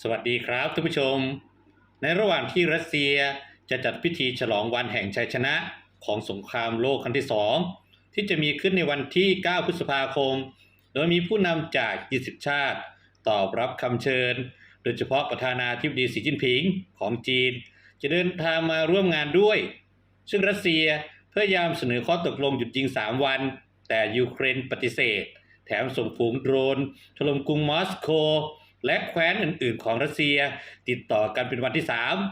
สวัสดีครับท่านผู้ชม ในระหว่างที่รัสเซียจะจัดพิธีฉลองวันแห่งชัยชนะของสงครามโลกครั้งที่สองที่จะมีขึ้นในวันที่ 9 พฤษภาคม โดยมีผู้นำจาก 20 ชาติ ตอบรับคำเชิญ โดยเฉพาะประธานาธิบดีสีจิ้นผิงของจีน จะเดินทางมาร่วมงานด้วย ซึ่งรัสเซียพยายามเสนอข้อตกลงหยุดยิง 3 วัน แต่ยูเครนปฏิเสธ แถมส่งฝูงโดรนถล่มกรุงมอสโก และแคว้นอื่นๆ ของรัสเซีย ติดต่อกันเป็นวันที่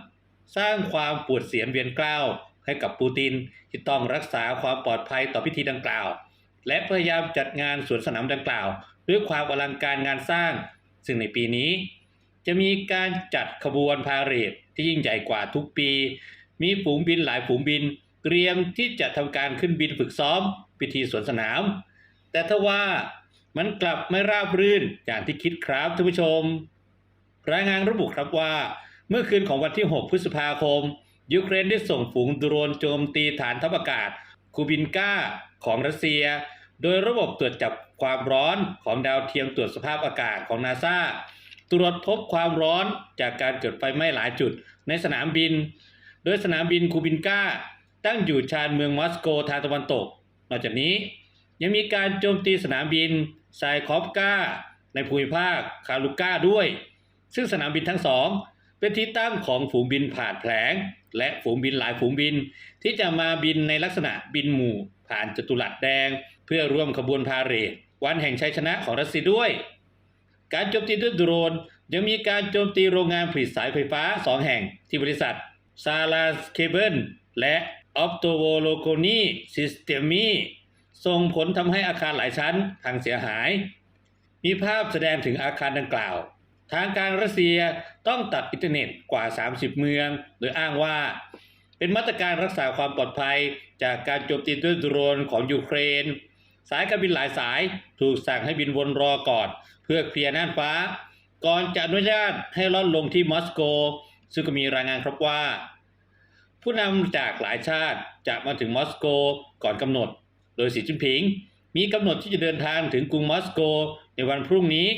3 สร้างความปวดเสียนเวียนกล้าวให้กับปูตินที่ต้องรักษาความปลอดภัยต่อพิธีดังกล่าว และพยายามจัดงานสวนสนามดังกล่าว ด้วยความอลังการงานสร้าง ซึ่งในปีนี้ จะมีการจัดขบวนพาเหรดที่ยิ่งใหญ่กว่าทุกปี มีฝูงบินหลายฝูงบิน เตรียมที่จะทำการขึ้นบินฝึกซ้อม พิธีสวนสนาม แต่ถ้าว่า มันกลับไม่ราบรื่นอย่างที่คิดครับท่านผู้ชม รายงานระบุครับว่า เมื่อคืนของวันที่ 6 พฤษภาคม ยูเครนได้ส่งฝูงโดรนโจมตีฐานทัพอากาศคูบินกาของรัสเซีย โดยระบบตรวจจับความร้อนของดาวเทียมตรวจสภาพอากาศของนาซาตรวจพบความร้อนจากการเกิดไฟไหม้หลายจุดในสนามบิน โดยสนามบินคูบินกาตั้งอยู่ชานเมืองมอสโกทางตะวันตก นอกจากนี้ยังมีการโจมตีสนามบิน ไซคอฟกาในภูมิภาคคาลูกาด้วย ซึ่งสนามบินทั้งสองเป็นที่ตั้งของฝูงบินผ่านแผลง และฝูงบินหลายฝูงบิน ที่จะมาบินในลักษณะบินหมู่ ผ่านจตุรัสแดง เพื่อร่วมขบวนพาเหรดวันแห่งชัยชนะของรัสเซียด้วย การโจมตีด้วยโดรนยังมีการโจมตีโรงงานผลิตสายไฟฟ้า 2 แห่งที่บริษัทซาลาสเคเบิลและออปโตโวโลโกนีซิสเตมี ส่งผลทำให้อาคารหลายชั้นพังเสียหาย มีภาพแสดงถึงอาคารดังกล่าว ทางการรัสเซียต้องตัดอินเทอร์เน็ตกว่า 30 เมือง โดยอ้างว่า เป็นมาตรการรักษาความปลอดภัยจากการโจมตีด้วยโดรนของยูเครน สายการบินหลายสายถูกสั่งให้บินวนรอก่อน เพื่อเคลียร์น่านฟ้า ก่อนจะอนุญาตให้ล่อนลงที่มอสโก ซึ่งก็มีรายงานครับว่า ผู้นำจากหลายชาติจะมาถึงมอสโกก่อนกำหนด ดยสีจิ้นผิง มีกำหนดที่จะเดินทางถึงกรุงมอสโก ในวันพรุ่งนี้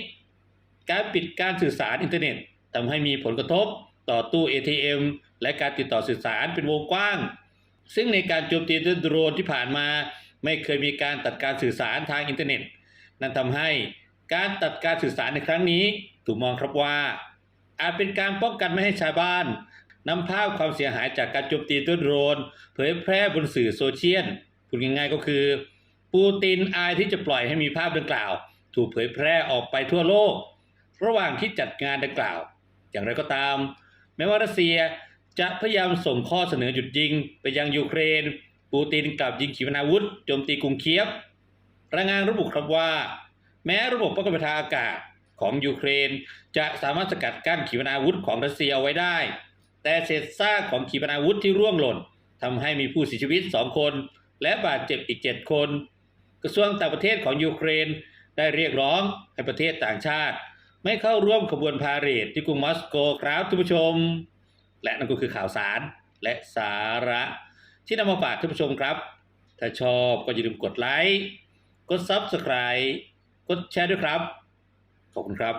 การปิดการสื่อสารอินเทอร์เน็ตทำให้มีผลกระทบต่อตู้ ATM และการติดต่อสื่อสารเป็นวงกว้าง ซึ่งในการโจมตีด้วยโดรนที่ผ่านมา ไม่เคยมีการตัดการสื่อสารทางอินเทอร์เน็ต นั่นทำให้การตัดการสื่อสารในครั้งนี้ถูกมองครับว่า อาจเป็นการป้องกันไม่ให้ชาวบ้านนำภาพความเสียหายจากการโจมตีด้วยโดรน เผยแพร่บนสื่อโซเชียล พูดง่ายๆก็คือ ปูตินอายที่จะปล่อยให้มีภาพดังกล่าว ถูกเผยแพร่ออกไปทั่วโลก ระหว่างที่จัดงานดังกล่าว อย่างไรก็ตาม แม้ว่ารัสเซียจะพยายามส่งข้อเสนอหยุดยิงไปยังยูเครน ปูตินกลับยิงขีปนาวุธโจมตีกรุงเคียฟรายงานระบุครับว่า แม้ระบบป้องกันทางอากาศของยูเครน จะสามารถสกัดกั้นขีปนาวุธของรัสเซียเอาไว้ได้ แต่เศษซากของขีปนาวุธที่ร่วงหล่นทำให้มีผู้เสียชีวิต 2 คน และบาดเจ็บอีก 7 คน กระทรวงต่างประเทศของยูเครนได้เรียกร้องให้ประเทศต่างชาติ ไม่เข้าร่วมขบวนพาเหรดที่กรุงมอสโกครับท่านผู้ชม และนั่นก็คือข่าวสารและสาระ ที่นำมาฝากท่านผู้ชมครับ ถ้าชอบก็อย่าลืมกดไลค์ กด Subscribe กดแชร์ด้วยครับ ขอบคุณครับ